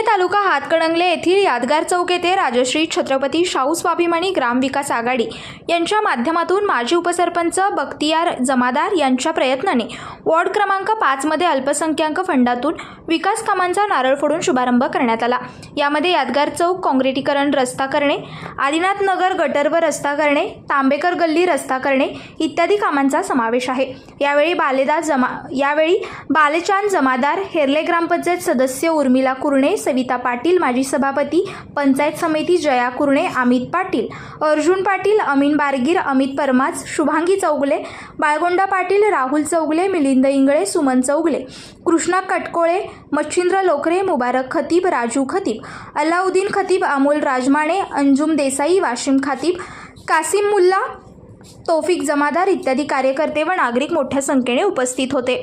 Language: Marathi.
तालुका हातकणंगले येथील यादगार चौक येथे राजश्री छत्रपती शाहू स्वाभिमानी ग्रामविकास आघाडी यांच्या माध्यमातून माजी उपसरपंच बख्तियार जमादार यांच्या प्रयत्नाने वॉर्ड क्रमांक पाचमध्ये अल्पसंख्याक फंडातून विकास कामांचा नारळ फोडून शुभारंभ करण्यात आला. यामध्ये यादगार चौक काँक्रिटीकरण रस्ता करणे आदिनाथ नगर गटर व रस्ता करणे तांबेकर गल्ली रस्ता करणे इत्यादी कामांचा समावेश आहे. यावेळी बालेदार जमा यावेळी बालेचांद जमादार हेरले ग्रामपंचायत सदस्य उर्मिला कुरणे सविता पाटील माजी सभापती पंचायत समिती जया कुरणे अमित पाटील अर्जुन पाटील अमीन बारगीर अमित परमाज शुभांगी चौगले बाळगोंडा पाटील राहुल चौगले मिलिंद इंगळे सुमन चौगले कृष्णा कटकोळे मच्छिंद्र लोकरे मुबारक खतीब राजू खतीब अलाउद्दीन खतीब अमोल राजमाणे अंजुम देसाई वाशिम खतीब कासिम मुल्ला तौफिक जमादार इत्यादी कार्यकर्ते व नागरिक मोठ्या संख्येने उपस्थित होते.